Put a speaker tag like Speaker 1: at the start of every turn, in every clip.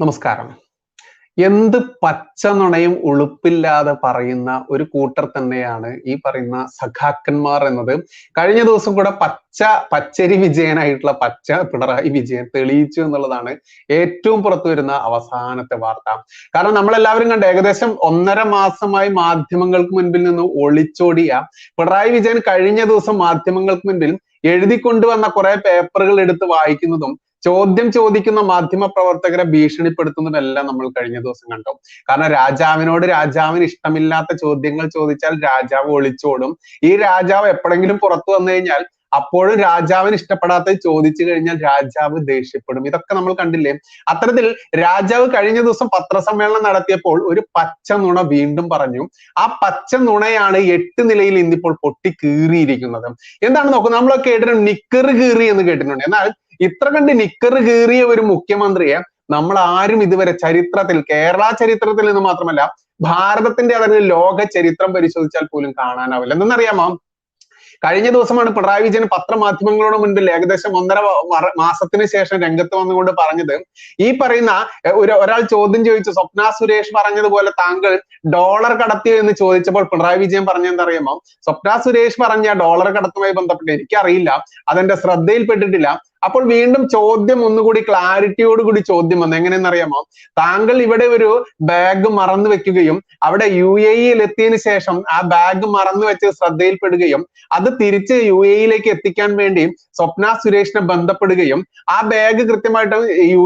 Speaker 1: നമസ്കാരം. എന്ത് പച്ച നുണയും ഉളുപ്പില്ലാതെ പറയുന്ന ഒരു കൂട്ടർ തന്നെയാണ് ഈ പറയുന്ന സഖാക്കന്മാർ എന്നത്. കഴിഞ്ഞ ദിവസം കൂടെ പച്ച പച്ചരി വിജയനായിട്ടുള്ള പച്ച പിണറായി വിജയൻ തെളിയിച്ചു എന്നുള്ളതാണ് ഏറ്റവും പുറത്തു വരുന്ന അവസാനത്തെ വാർത്ത. കാരണം നമ്മളെല്ലാവരും കണ്ട് ഏകദേശം ഒന്നര മാസമായി മാധ്യമങ്ങൾക്ക് മുൻപിൽ നിന്ന് ഒളിച്ചോടിയ പിണറായി വിജയൻ കഴിഞ്ഞ ദിവസം മാധ്യമങ്ങൾക്ക് മുൻപിൽ എഴുതി കൊണ്ടുവന്ന കുറെ പേപ്പറുകൾ എടുത്ത് വായിക്കുന്നതും ചോദ്യം ചോദിക്കുന്ന മാധ്യമ പ്രവർത്തകരെ ഭീഷണിപ്പെടുത്തുന്നതെല്ലാം നമ്മൾ കഴിഞ്ഞ ദിവസം കണ്ടു. കാരണം രാജാവിനോട് രാജാവിന് ഇഷ്ടമില്ലാത്ത ചോദ്യങ്ങൾ ചോദിച്ചാൽ രാജാവ് ഒളിച്ചോടും. ഈ രാജാവ് എപ്പോഴെങ്കിലും പുറത്തു വന്നു കഴിഞ്ഞാൽ അപ്പോഴും രാജാവിന് ഇഷ്ടപ്പെടാത്തത് ചോദിച്ചു കഴിഞ്ഞാൽ രാജാവ് ദേഷ്യപ്പെടും. ഇതൊക്കെ നമ്മൾ കണ്ടില്ലേ? അത്തരത്തിൽ രാജാവ് കഴിഞ്ഞ ദിവസം പത്രസമ്മേളനം നടത്തിയപ്പോൾ ഒരു പച്ച നുണ വീണ്ടും പറഞ്ഞു. ആ പച്ച നുണയാണ് എട്ട് നിലയിൽ ഇന്നിപ്പോൾ പൊട്ടി കീറിയിരിക്കുന്നത് എന്താണ് നോക്കുന്നത്? നമ്മളൊക്കെ കേട്ടിട്ടുണ്ട് നിക്കർ കീറി എന്ന് കേട്ടിട്ടുണ്ട്. എന്നാൽ ഇത്ര കണ്ട് നിക്കറ് കീറിയ ഒരു മുഖ്യമന്ത്രിയെ നമ്മൾ ആരും ഇതുവരെ ചരിത്രത്തിൽ കേരള ചരിത്രത്തിൽ നിന്ന് മാത്രമല്ല ഭാരതത്തിന്റെ അതായത് ലോക ചരിത്രം പരിശോധിച്ചാൽ പോലും കാണാനാവില്ല. എന്തെന്നറിയാമോ? കഴിഞ്ഞ ദിവസമാണ് പിണറായി വിജയൻ പത്രമാധ്യമങ്ങളോട് മുൻപിൽ ഏകദേശം ഒന്നര മാസത്തിന് ശേഷം രംഗത്ത് വന്നുകൊണ്ട് പറഞ്ഞത് ഈ പറയുന്ന ഒരു ഒരാൾ ചോദ്യം ചോദിച്ചു സ്വപ്ന സുരേഷ് പറഞ്ഞതുപോലെ താങ്കൾ ഡോളർ കടത്തിയോ എന്ന് ചോദിച്ചപ്പോൾ പിണറായി വിജയൻ പറഞ്ഞെന്താ അറിയുമോ സ്വപ്ന സുരേഷ് പറഞ്ഞ ഡോളർ കടത്തുമായി ബന്ധപ്പെട്ട് എനിക്കറിയില്ല അതെന്റെ ശ്രദ്ധയിൽപ്പെട്ടിട്ടില്ല. അപ്പോൾ വീണ്ടും ചോദ്യം ഒന്നുകൂടി ക്ലാരിറ്റിയോട് കൂടി ചോദ്യം വന്നു. എങ്ങനെയെന്ന് അറിയാമോ താങ്കൾ ഇവിടെ ഒരു ബാഗ് മറന്നു വെക്കുകയും അവിടെ യു എ ഇയിൽ എത്തിയതിനു ശേഷം ആ മറന്നു വെച്ച് ശ്രദ്ധയിൽപ്പെടുകയും അത് തിരിച്ച് യു എ ഇയിലേക്ക് എത്തിക്കാൻ വേണ്ടി സ്വപ്ന സുരേഷിനെ ബന്ധപ്പെടുകയും ആ ബാഗ് കൃത്യമായിട്ട്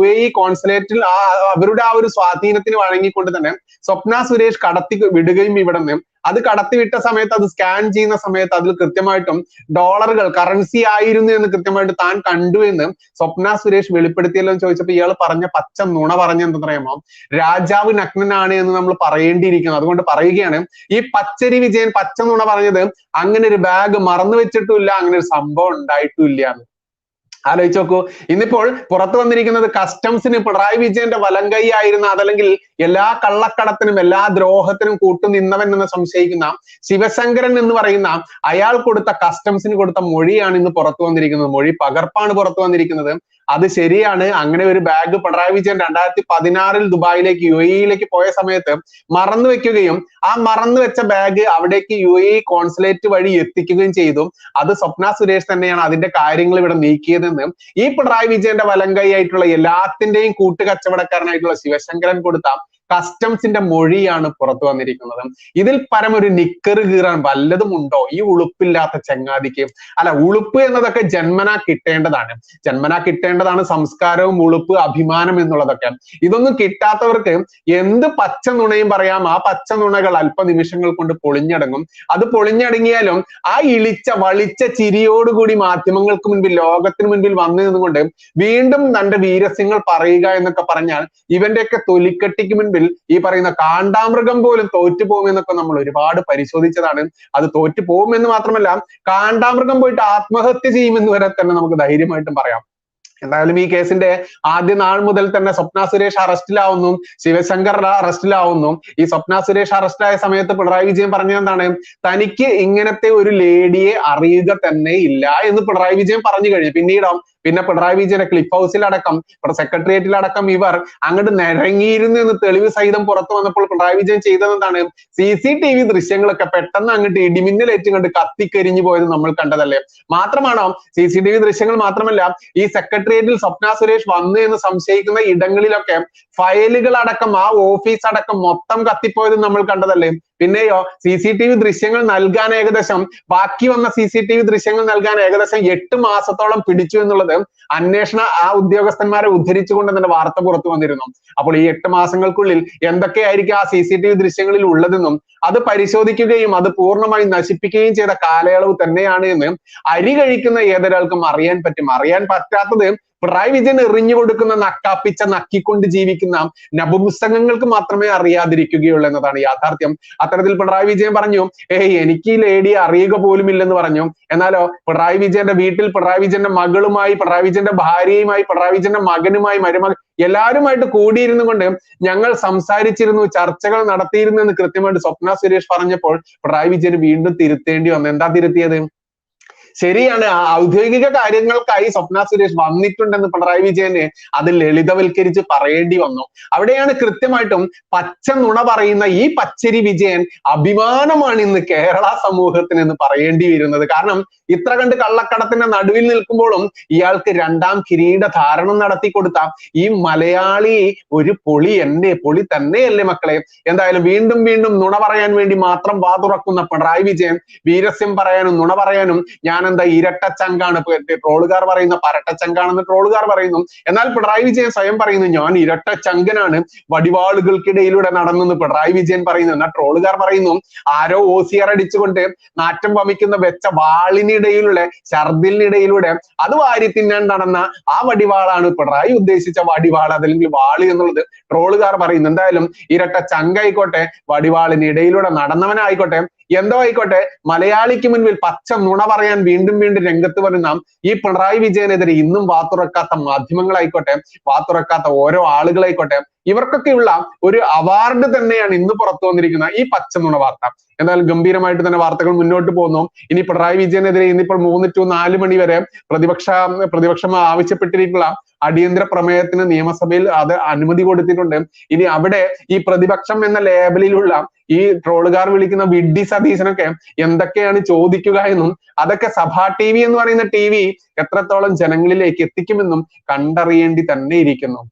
Speaker 1: എ ഇ കോൺസുലേറ്റിൽ ആ അവരുടെ ആ ഒരു സ്വാധീനത്തിന് വഴങ്ങിക്കൊണ്ട് തന്നെ സ്വപ്ന സുരേഷ് കടത്തി വിടുകയും ഇവിടെ നിന്ന് അത് കടത്തിവിട്ട സമയത്ത് അത് സ്കാൻ ചെയ്യുന്ന സമയത്ത് അതിൽ കൃത്യമായിട്ടും ഡോളറുകൾ കറൻസി ആയിരുന്നു എന്ന് കൃത്യമായിട്ട് താൻ കണ്ടു എന്ന് സ്വപ്ന സുരേഷ് വെളിപ്പെടുത്തിയല്ലോ എന്ന് ചോദിച്ചപ്പോൾ ഇയാൾ പറഞ്ഞ പച്ച നുണ പറഞ്ഞ എന്താ രാജാവ് നഗ്നനാണ് എന്ന് നമ്മൾ പറയേണ്ടിയിരിക്കുന്നു. അതുകൊണ്ട് പറയുകയാണ് ഈ പച്ചരി വിജയൻ പച്ച നുണ പറഞ്ഞത് അങ്ങനെ ഒരു ബാഗ് മറന്നു വെച്ചിട്ടുമില്ല അങ്ങനെ ഒരു സംഭവം ഉണ്ടായിട്ടുമില്ല എന്ന്. ആലോചിച്ച് നോക്കൂ ഇന്നിപ്പോൾ പുറത്തു വന്നിരിക്കുന്നത് കസ്റ്റംസിന് പിണറായി വിജയന്റെ വലങ്കൈ ആയിരുന്ന അതല്ലെങ്കിൽ എല്ലാ കള്ളക്കടത്തിനും എല്ലാ ദ്രോഹത്തിനും കൂട്ടുനിന്നവൻ എന്ന് സംശയിക്കുന്ന ശിവശങ്കരൻ എന്ന് പറയുന്ന അയാൾ കൊടുത്ത കസ്റ്റംസിന് കൊടുത്ത മൊഴിയാണ് ഇന്ന് പുറത്തു വന്നിരിക്കുന്നത്. മൊഴി പകർപ്പാണ് പുറത്തു വന്നിരിക്കുന്നത്. അത് ശരിയാണ്. അങ്ങനെ ഒരു ബാഗ് പിണറായി വിജയൻ രണ്ടായിരത്തി പതിനാറിൽ ദുബായിലേക്ക് യു എയിലേക്ക് പോയ സമയത്ത് മറന്നു വെക്കുകയും ആ മറന്നു വെച്ച ബാഗ് അവിടേക്ക് യു എ കോൺസുലേറ്റ് വഴി എത്തിക്കുകയും ചെയ്തു. അത് സ്വപ്ന സുരേഷ് തന്നെയാണ് അതിന്റെ കാര്യങ്ങൾ ഇവിടെ നീക്കിയതെന്ന്. ഈ പിണറായി വിജയന്റെ വലങ്കൈ ആയിട്ടുള്ള എല്ലാത്തിന്റെയും കൂട്ടുകച്ചവടക്കാരനായിട്ടുള്ള ശിവശങ്കരൻ കൊടുത്ത കസ്റ്റംസിന്റെ മൊഴിയാണ് പുറത്തു വന്നിരിക്കുന്നത്. ഇതിൽ പരം ഒരു നിക്കർ കീറാൻ വല്ലതും ഉണ്ടോ? ഈ ഉളുപ്പില്ലാത്ത ചങ്ങാതിക്ക്. അല്ല ഉളുപ്പ് എന്നതൊക്കെ ജന്മനാ കിട്ടേണ്ടതാണ്. ജന്മനാ കിട്ടേണ്ടതാണ് സംസ്കാരവും ഉളുപ്പ് അഭിമാനം എന്നുള്ളതൊക്കെ. ഇതൊന്നും കിട്ടാത്തവർക്ക് എന്ത് പച്ച നുണയും പറയാം. ആ പച്ച നുണകൾ അല്പനിമിഷങ്ങൾ കൊണ്ട് പൊളിഞ്ഞടങ്ങും. അത് പൊളിഞ്ഞടങ്ങിയാലും ആ ഇളിച്ച വളിച്ച ചിരിയോടുകൂടി മാധ്യമങ്ങൾക്ക് മുൻപിൽ ലോകത്തിന് മുൻപിൽ വന്നു നിന്നുകൊണ്ട് വീണ്ടും തന്റെ വീരസ്യങ്ങൾ പറയുക എന്നൊക്കെ പറഞ്ഞാൽ ഇവന്റെയൊക്കെ തൊലിക്കെട്ടിക്ക് മുൻപിൽ ഈ പറയുന്ന കാണ്ടാമൃഗം പോലും തോറ്റു പോകുമെന്നൊക്കെ നമ്മൾ ഒരുപാട് പരിശോധിച്ചതാണ്. അത് തോറ്റു പോകുമെന്ന് മാത്രമല്ല കാണ്ടാമൃഗം പോയിട്ട് ആത്മഹത്യ ചെയ്യുമെന്ന് വരെ തന്നെ നമുക്ക് ധൈര്യമായിട്ടും പറയാം. എന്തായാലും ഈ കേസിന്റെ ആദ്യ നാൾ മുതൽ തന്നെ സ്വപ്ന സുരേഷ് അറസ്റ്റിലാവുന്നു. ശിവശങ്കർ അറസ്റ്റിലാവുന്നു. ഈ സ്വപ്ന സുരേഷ് ആയ സമയത്ത് പിണറായി വിജയൻ പറഞ്ഞത് എന്താണ്? തനിക്ക് ഇങ്ങനത്തെ ഒരു ലേഡിയെ അറിയുക തന്നെ ഇല്ല എന്ന് പിണറായി വിജയൻ പറഞ്ഞു കഴിഞ്ഞു. പിന്നീടോ പിന്നെ പിണറായി വിജയന്റെ ക്ലിഫ് സെക്രട്ടേറിയറ്റിൽ അടക്കം ഇവർ അങ്ങോട്ട് നിരങ്ങിയിരുന്നു എന്ന് തെളിവ് സഹിതം പുറത്തു വന്നപ്പോൾ പിണറായി വിജയൻ ചെയ്തത് എന്താണ്? വി ദൃശ്യങ്ങളൊക്കെ പെട്ടെന്ന് അങ്ങോട്ട് ഇടിമിന്നലേറ്റും കണ്ട് കത്തിക്കരിഞ്ഞു പോയത് നമ്മൾ കണ്ടതല്ലേ? മാത്രമാണോ? വി ദൃശ്യങ്ങൾ മാത്രമല്ല ഈ സെക്രട്ടേറിയറ്റിൽ സ്വപ്ന സുരേഷ് വന്നു എന്ന് സംശയിക്കുന്ന ഇടങ്ങളിലൊക്കെ ഫയലുകൾ അടക്കം ആ ഓഫീസ് അടക്കം മൊത്തം കത്തിപ്പോയത് നമ്മൾ കണ്ടതല്ലേ? പിന്നെയോ സി സി ടി വി ദൃശ്യങ്ങൾ നൽകാൻ ഏകദേശം ബാക്കി വന്ന സി സി ടി വി ദൃശ്യങ്ങൾ നൽകാൻ ഏകദേശം എട്ട് മാസത്തോളം പിടിച്ചു എന്നുള്ളത് അന്വേഷണ ആ ഉദ്യോഗസ്ഥന്മാരെ ഉദ്ധരിച്ചുകൊണ്ട് തന്നെ വാർത്ത പുറത്തു വന്നിരുന്നു. അപ്പോൾ ഈ എട്ട് മാസങ്ങൾക്കുള്ളിൽ എന്തൊക്കെയായിരിക്കും ആ സി സി ടി വി ദൃശ്യങ്ങളിൽ ഉള്ളതെന്നും അത് പരിശോധിക്കുകയും അത് പൂർണമായി നശിപ്പിക്കുകയും ചെയ്ത കാലയളവ് തന്നെയാണ് എന്ന് അരി കഴിക്കുന്ന ഏതൊരാൾക്കും അറിയാൻ പറ്റും. അറിയാൻ പറ്റാത്തത് പിണറായി വിജയൻ എറിഞ്ഞു കൊടുക്കുന്ന നക്കാപ്പിച്ച നക്കിക്കൊണ്ട് ജീവിക്കുന്ന നപുംസകങ്ങൾക്ക് മാത്രമേ അറിയാതിരിക്കുകയുള്ളൂ എന്നതാണ് യാഥാർത്ഥ്യം. അത്തരത്തിൽ പിണറായി വിജയൻ പറഞ്ഞു ഏയ് എനിക്ക് ഈ ലേഡിയെ അറിയുക പോലും ഇല്ലെന്ന് പറഞ്ഞു. എന്നാലോ പിണറായി വിജയന്റെ വീട്ടിൽ പിണറായി വിജയന്റെ മകളുമായി പിണറായി വിജയന്റെ ഭാര്യയുമായി പിണറായി വിജയന്റെ മകനുമായി മരുമകൾ എല്ലാവരുമായിട്ട് കൂടിയിരുന്നു കൊണ്ട് ഞങ്ങൾ സംസാരിച്ചിരുന്നു ചർച്ചകൾ നടത്തിയിരുന്നു എന്ന് കൃത്യമായിട്ട് സ്വപ്ന സുരേഷ് പറഞ്ഞപ്പോൾ പിണറായി വിജയൻ വീണ്ടും തിരുത്തേണ്ടി വന്നു. എന്താ തിരുത്തിയത്? ശരിയാണ്. ഔദ്യോഗിക കാര്യങ്ങൾക്കായി സ്വപ്ന സുരേഷ് വന്നിട്ടുണ്ടെന്ന് പിണറായി വിജയന് അത് ലളിതവൽക്കരിച്ച് പറയേണ്ടി വന്നു. അവിടെയാണ് കൃത്യമായിട്ടും പച്ച നുണ പറയുന്ന ഈ പച്ചരി വിജയൻ അഭിമാനമാണ് ഇന്ന് കേരള സമൂഹത്തിന് എന്ന് പറയേണ്ടി വരുന്നത്. കാരണം ഇത്ര കണ്ട് കള്ളക്കടത്തിന്റെ നടുവിൽ നിൽക്കുമ്പോഴും ഇയാൾക്ക് രണ്ടാം കിരീട ധാരണം നടത്തി കൊടുത്ത ഈ മലയാളി ഒരു പൊളി എന്നെ പൊളി തന്നെയല്ലേ മക്കളെ? എന്തായാലും വീണ്ടും വീണ്ടും നുണ പറയാൻ വേണ്ടി മാത്രം വാ തുറക്കുന്ന പിണറായി വിജയൻ വീരസ്യം പറയാനും നുണ പറയാനും ഞാൻ എന്താ ഇരട്ടച്ചങ്കാണ് ട്രോളുകാർ പറയുന്ന പരട്ടച്ചങ്കാണെന്ന് ട്രോളുകാർ പറയുന്നു. എന്നാൽ പിണറായി വിജയൻ സ്വയം പറയുന്നു ഞാൻ ഇരട്ടച്ചങ്കനാണ്. വടിവാളുകൾക്കിടയിലൂടെ നടന്നെന്ന് പിണറായി വിജയൻ പറയുന്നു. എന്നാൽ ട്രോളുകാർ പറയുന്നു ആരോ ഓസിയർ അടിച്ചുകൊണ്ട് നാറ്റം വമിക്കുന്ന വെച്ച വാളിനിടയിലൂടെ ഛർദിലിനിടയിലൂടെ അത് വാരി തിന്നാൻ നടന്ന ആ വടിവാളാണ് പിണറായി ഉദ്ദേശിച്ച വടിവാൾ അതല്ലെങ്കിൽ വാളി എന്നുള്ളത്. ട്രോളുകാർ പറയുന്നു എന്തായാലും ഇരട്ട ചങ്കായിക്കോട്ടെ വടിവാളിനിടയിലൂടെ നടന്നവനായിക്കോട്ടെ എന്തോ ആയിക്കോട്ടെ മലയാളിക്ക് മുൻപിൽ പച്ച നുണ പറയാൻ വീണ്ടും വീണ്ടും രംഗത്ത് വരുന്ന ഈ പിണറായി വിജയനെതിരെ ഇന്നും വാത്തുറക്കാത്ത മാധ്യമങ്ങളായിക്കോട്ടെ വാത്തുറക്കാത്ത ഓരോ ആളുകളായിക്കോട്ടെ ഇവർക്കൊക്കെയുള്ള ഒരു അവാർഡ് തന്നെയാണ് ഇന്ന് പുറത്തു വന്നിരിക്കുന്ന ഈ പച്ച നുണ വാർത്ത. എന്നാൽ ഗംഭീരമായിട്ട് തന്നെ വാർത്തകൾ മുന്നോട്ട് പോകുന്നു. ഇനി പിണറായി വിജയനെതിരെ ഇന്നിപ്പോൾ മൂന്ന് ടു നാല് മണി വരെ പ്രതിപക്ഷ പ്രതിപക്ഷം ആവശ്യപ്പെട്ടിരിക്കുന്ന അടിയന്തര പ്രമേയത്തിന് നിയമസഭയിൽ അത് അനുമതി കൊടുത്തിട്ടുണ്ട്. ഇനി അവിടെ ഈ പ്രതിപക്ഷം എന്ന ലേബലിലുള്ള ഈ ട്രോളുകാർ വിളിക്കുന്ന വിഡ്ഢി സതീശനൊക്കെ എന്തൊക്കെയാണ് ചോദിക്കുക എന്നും അതൊക്കെ സഭാ വി എന്ന് പറയുന്ന വി എത്രത്തോളം ജനങ്ങളിലേക്ക് എത്തിക്കുമെന്നും കണ്ടറിയേണ്ടി തന്നെ ഇരിക്കുന്നു.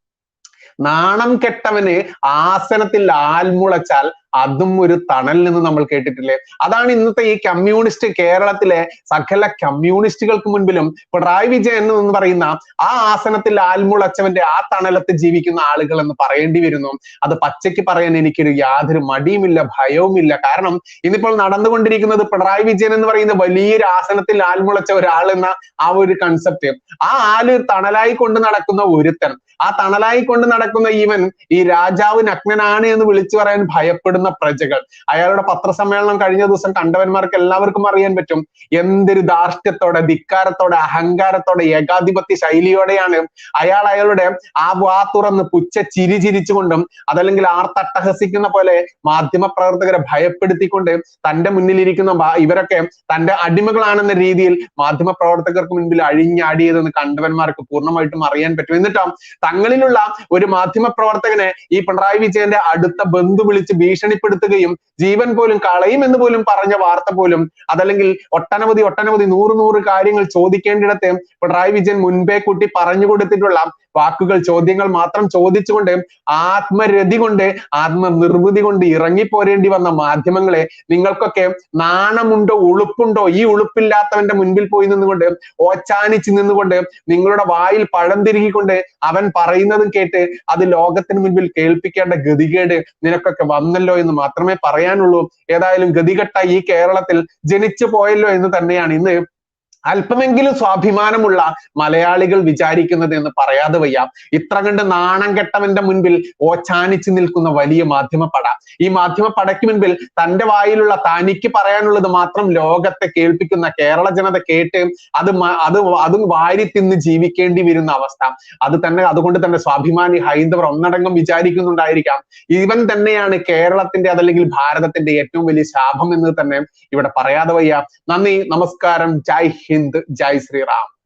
Speaker 1: നാണം കെട്ടവന് ആസനത്തിൽ ആൽമുളച്ചാൽ അതും ഒരു തണൽ എന്ന് നമ്മൾ കേട്ടിട്ടില്ലേ? അതാണ് ഇന്നത്തെ ഈ കമ്മ്യൂണിസ്റ്റ് കേരളത്തിലെ സകല കമ്മ്യൂണിസ്റ്റുകൾക്ക് മുൻപിലും പിണറായി വിജയൻ എന്ന് പറയുന്ന ആ ആസനത്തിൽ ആൽമുളച്ചവന്റെ ആ തണലത്ത് ജീവിക്കുന്ന ആളുകൾ എന്ന് പറയേണ്ടി വരുന്നു. അത് പച്ചയ്ക്ക് പറയാൻ എനിക്കൊരു യാതൊരു മടിയുമില്ല ഭയവുമില്ല. കാരണം ഇന്നിപ്പോൾ നടന്നുകൊണ്ടിരിക്കുന്നത് പിണറായി വിജയൻ എന്ന് പറയുന്ന വലിയൊരു ആസനത്തിൽ ആൽമുളച്ച ഒരാൾ എന്ന ആ ഒരു കൺസെപ്റ്റ് ആ ആൽ തണലായി കൊണ്ട് നടക്കുന്ന ഒരുത്തൻ ആ തണലായി കൊണ്ട് നടക്കുന്ന ഈവൻ ഈ രാജാവ് നഗ്നനാണ് എന്ന് വിളിച്ചു പറയാൻ ഭയപ്പെടുന്ന പ്രജകൾ. അയാളുടെ പത്രസമ്മേളനം കഴിഞ്ഞ ദിവസം കണ്ടവന്മാർക്ക് എല്ലാവർക്കും അറിയാൻ പറ്റും. എന്തൊരു ധാർഷ്ട്യത്തോടെ ധിക്കാരത്തോടെ അഹങ്കാരത്തോടെ ഏകാധിപത്യ ശൈലിയോടെയാണ് അയാൾ അയാളുടെ ആ വാ തുറന്ന് പുച്ച ചിരി ചിരിച്ചുകൊണ്ടും അതല്ലെങ്കിൽ ആർത്തട്ടഹസിക്കുന്ന പോലെ മാധ്യമ പ്രവർത്തകരെ ഭയപ്പെടുത്തിക്കൊണ്ട് തന്റെ മുന്നിലിരിക്കുന്ന ഇവരൊക്കെ തന്റെ അടിമകളാണെന്ന രീതിയിൽ മാധ്യമ പ്രവർത്തകർക്ക് മുൻപിൽ അഴിഞ്ഞാടിയതെന്ന് കണ്ടവന്മാർക്ക് പൂർണമായിട്ടും അറിയാൻ പറ്റും. എന്നിട്ടോ തങ്ങളിലുള്ള ഒരു മാധ്യമ പ്രവർത്തകനെ ഈ പിണറായി വിജയന്റെ അടുത്ത ബന്ധു വിളിച്ച് ഭീഷണിപ്പെടുത്തുകയും ജീവൻ പോലും കളയും എന്ന് പോലും പറഞ്ഞ വാർത്ത പോലും അതല്ലെങ്കിൽ ഒട്ടനവധി ഒട്ടനവധി നൂറ് നൂറ് കാര്യങ്ങൾ ചോദിക്കേണ്ടിടത്ത് പിണറായി വിജയൻ മുൻപേ കൂട്ടി പറഞ്ഞു കൊടുത്തിട്ടുള്ള വാക്കുകൾ ചോദ്യങ്ങൾ മാത്രം ചോദിച്ചുകൊണ്ട് ആത്മരതി കൊണ്ട് ആത്മനിർവൃതി കൊണ്ട് ഇറങ്ങിപ്പോരേണ്ടി വന്ന മാധ്യമങ്ങളെ നിങ്ങൾക്കൊക്കെ നാണമുണ്ടോ ഉളുപ്പുണ്ടോ? ഈ ഉളുപ്പില്ലാത്തവന്റെ മുൻപിൽ പോയി നിന്നുകൊണ്ട് ഓച്ചാനിച്ച് നിന്നുകൊണ്ട് നിങ്ങളുടെ വായിൽ പഴം തിരുകിക്കൊണ്ട് അവൻ പറയുന്നതും കേട്ട് അത് ലോകത്തിന് മുൻപിൽ കേൾപ്പിക്കേണ്ട ഗതികേട് നിനക്കൊക്കെ വന്നല്ലോ എന്ന് മാത്രമേ പറയാനുള്ളൂ. ഏതായാലും ഗതികെട്ട ഈ കേരളത്തിൽ ജനിച്ചു പോയല്ലോ എന്ന് തന്നെയാണ് ഇന്ന് അല്പമെങ്കിലും സ്വാഭിമാനമുള്ള മലയാളികൾ വിചാരിക്കുന്നത് എന്ന് പറയാതെ വയ്യ. ഇത്ര കണ്ട് നാണം കെട്ടവന്റെ മുൻപിൽ ഓച്ചാനിച്ചു നിൽക്കുന്ന വലിയ മാധ്യമപ്പട. ഈ മാധ്യമപ്പടയ്ക്ക് മുൻപിൽ തന്റെ വായിലുള്ള തനിക്ക് പറയാനുള്ളത് മാത്രം ലോകത്തെ കേൾപ്പിക്കുന്ന കേരള ജനത കേട്ട് അത് അത് അതും വാരി തിന്ന് ജീവിക്കേണ്ടി വരുന്ന അവസ്ഥ. അത് തന്നെ അതുകൊണ്ട് തന്നെ സ്വാഭിമാനി ഹൈന്ദവർ ഒന്നടങ്കം വിചാരിക്കുന്നുണ്ടായിരിക്കാം. ഇവൻ തന്നെയാണ് കേരളത്തിന്റെ അതല്ലെങ്കിൽ ഭാരതത്തിന്റെ ഏറ്റവും വലിയ ശാപം എന്ന് തന്നെ ഇവിടെ പറയാതെ വയ്യ. നന്ദി നമസ്കാരം. ജയ് ഹിന്ദ് ജയ് ശ്രീറാം.